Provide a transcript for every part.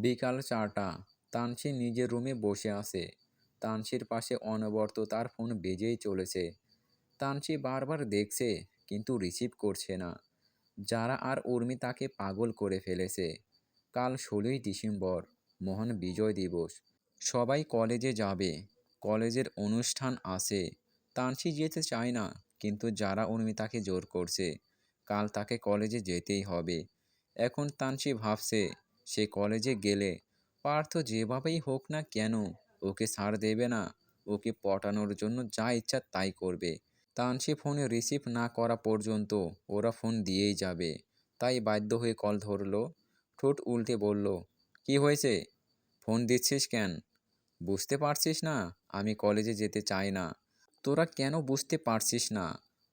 বিকাল চারটা। তানসি নিজের রুমে বসে আছে। তানসির পাশে অনবরত তার ফোন বেজেই চলেছে। তানসি বারবার দেখছে, কিন্তু রিসিভ করছে না। যারা আর উর্মি তাকে পাগল করে ফেলেছে। কাল ষোলোই ডিসেম্বর, মহান বিজয় দিবস। সবাই কলেজে যাবে। কলেজের অনুষ্ঠান আছে। তানসি যেতে চায় না, কিন্তু যারা উর্মি তাকে জোর করছে, কাল তাকে কলেজে যেতেই হবে। এখন তানসি ভাবছে সে কলেজে গেলে। পার্থ যেভাবেই হোক না কেন, ওকে ছাড় দেবে না। ওকে পটানোর জন্য যা ইচ্ছা তাই করবে। তানসি ফোনে রিসিভ না করা পর্যন্ত ওরা ফোন দিয়েই যাবে। তাই বাধ্য হয়ে কল ধরলো। ঠোঁট উল্টে বলল, কি হয়েছে? ফোন দিচ্ছিস কেন? বুঝতে পারছিস না, আমি কলেজে যেতে চাই না। তোরা কেন বুঝতে পারছিস না?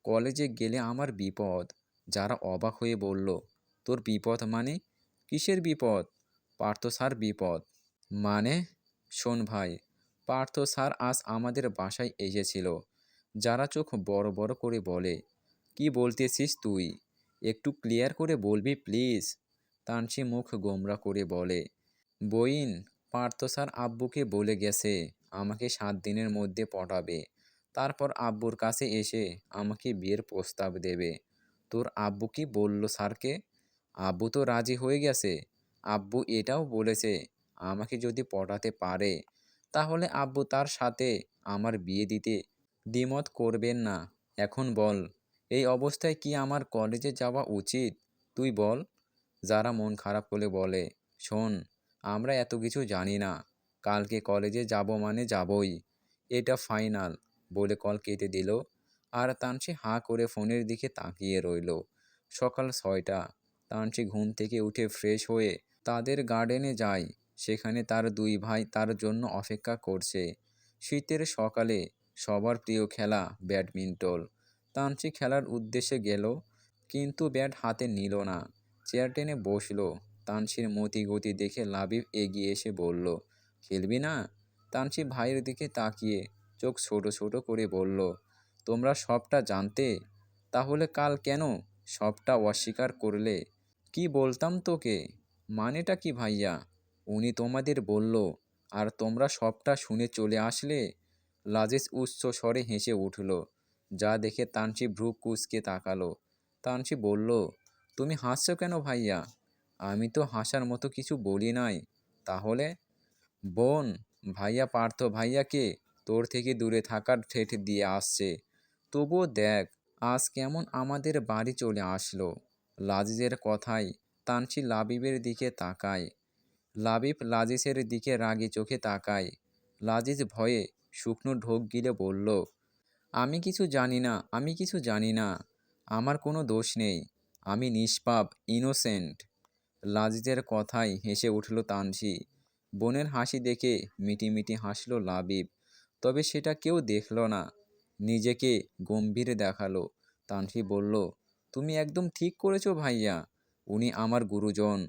কলেজে গেলে আমার বিপদ। যারা অবাক হয়ে বলল, তোর বিপদ মানে? কিসের বিপদ? পার্থ স্যার, বিপদ। মানে? শোন ভাই, পার্থ স্যার আজ আমাদের বাসায় এসেছিল। যারা চোখ বড় বড় করে বলে, কি বলতেছিস তুই? একটু ক্লিয়ার করে বলবি প্লিজ তানসি মুখ গোমরা করে বলে, বইন, পার্থ স্যার আব্বুকে বলে গেছে, আমাকে সাত দিনের মধ্যে পটাবে। তারপর আব্বুর কাছে এসে আমাকে বিয়ের প্রস্তাব দেবে। তোর আব্বু কি বলল স্যারকে? আব্বু তো রাজি হয়ে গেছে। আব্বু এটাও বলেছে, আমাকে যদি পটাতে পারে, তাহলে আব্বু তার সাথে আমার বিয়ে দিতে দ্বিমত করবেন না। এখন বল, এই অবস্থায় কি আমার কলেজে যাওয়া উচিত? তুই বল। যারা মন খারাপ করে বলে, শোন, আমরা এত কিছু জানি না, কালকে কলেজে যাব মানে যাবই, এটা ফাইনাল, বলে কল কেটে দিল। আর তানসি হাঁ করে ফোনের দিকে তাকিয়ে রইল। সকাল ছয়টা তানসি ঘুম থেকে উঠে ফ্রেশ হয়ে তাদের গার্ডেনে যায়। সেখানে তার দুই ভাই তার জন্য অপেক্ষা করছে। শীতের সকালে সবার প্রিয় খেলা ব্যাডমিন্টন। তানসি খেলার উদ্দেশ্যে গেল, কিন্তু ব্যাট হাতে নিল না। চেয়ার টেনে বসল। তানসির মতি গতি দেখে লাবিব এগিয়ে এসে বলল, খেলবি না? তানসি ভাইয়ের দিকে তাকিয়ে চোখ ছোট ছোট করে বলল, তোমরা সবটা জানতে? তাহলে কাল কেন সবটা অস্বীকার করলে? কি বলতাম তোকে? মানেটা কি ভাইয়া? উনি তোমাদের বলল, আর তোমরা সবটা শুনে চলে আসলে? লাজেজ উচ্চ স্বরে হেসে উঠল। যা দেখে তানসি ভ্রু কুচকে তাকালো। তানসি বলল, তুমি হাসছো কেন ভাইয়া? আমি তো হাসার মতো কিছু বলি নাই। তাহলে? বোন, ভাইয়া পার্থ ভাইয়াকে তোর থেকে দূরে থাকার ঠেঠ দিয়ে আসছে। তবুও দেখ, আজ কেমন আমাদের বাড়ি চলে আসলো। লাজিজের কথায় তানসি লাবিবের দিকে তাকায়। লাবিব লাজিসের দিকে রাগি চোখে তাকায়। লাজিজ ভয়ে শুকনো ঢোক গিলে বলল, আমি কিছু জানি না, আমি কিছু জানি না। আমার কোনো দোষ নেই। আমি নিষ্পাপ ইনোসেন্ট লাজিজের কথায় হেসে উঠল তানসি বোনের হাসি দেখে মিটিমিটি হাসল লাবিব। তবে সেটা কেউ দেখল না। নিজেকে গম্ভীর দেখাল। তানসি বলল তুমি একদম ঠিক করেছ ভাইয়া। উনি আমার গুরুজন।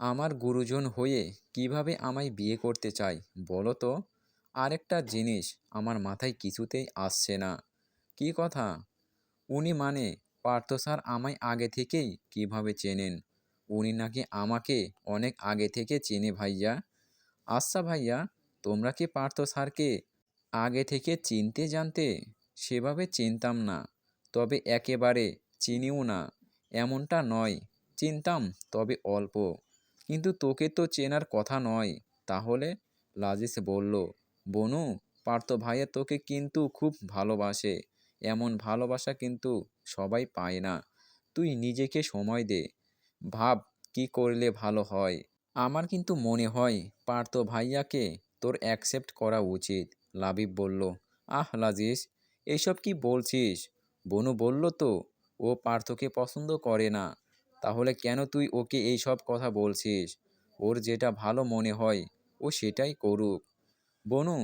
আমার গুরুজন হয়ে কীভাবে আমায় বিয়ে করতে চাই বলো তো? আরেকটা জিনিস আমার মাথায় কিছুতেই আসছে না। কি কথা? উনি মানে পার্থ স্যার আমায় আগে থেকেই কীভাবে চেনেন? উনি নাকি আমাকে অনেক আগে থেকে চেনে ভাইয়া। আচ্ছা ভাইয়া, তোমরা কি পার্থ স্যারকে আগে থেকে চিনতে জানতে সেভাবে চিনতাম না। তবে একেবারে চিনিও না। এমনটা নয়। চিনতাম তবে অল্প। কিন্তু তোকে তো চেনার কথা নয়। তাহলে লাজিস বলল, বনু, পার্থ ভাইয়া তোকে কিন্তু খুব ভালোবাসে। এমন ভালোবাসা কিন্তু সবাই পায় না। তুই নিজেকে সময় দে। ভাব, কি করলে ভালো হয়? আমার কিন্তু মনে হয় পার্থ ভাইয়াকে তোর অ্যাকসেপ্ট করা উচিত। লাবিব বলল, আহ, লাজিস এইসব কি বলছিস? বনু বলল, তো ও পার্থকে পছন্দ করে না। তাহলে কেন তুই ওকে এই সব কথা বলছিস? ওর যেটা ভালো মনে হয়, ও সেটাই করুক। বনু,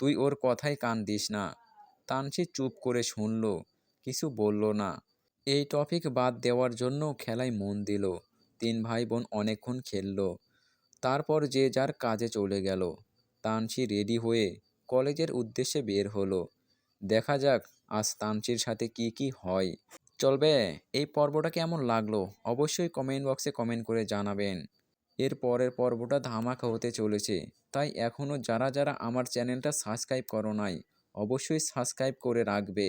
তুই ওর কথায় কান দিস না। তানসি চুপ করে শুনল, কিছু বলল না। এই টপিক বাদ দেওয়ার জন্য খেলায় মন দিল। তিন ভাই বোন অনেকক্ষণ খেলল। তারপর যে যার কাজে চলে গেল। তানসি রেডি হয়ে কলেজের উদ্দেশ্যে বের হলো। দেখা যাক আজ তানসির সাথে কি কি হয়। চলবে? এই পর্বটা কেমন লাগল? অবশ্যই কমেন্ট বক্সে কমেন্ট করে জানাবেন। এর পরের পর্বটা ধামাকা হতে চলেছে। তাই এখনও যারা যারা আমার চ্যানেলটা সাবস্ক্রাইব করো নাই, অবশ্যই সাবস্ক্রাইব করে রাখবে।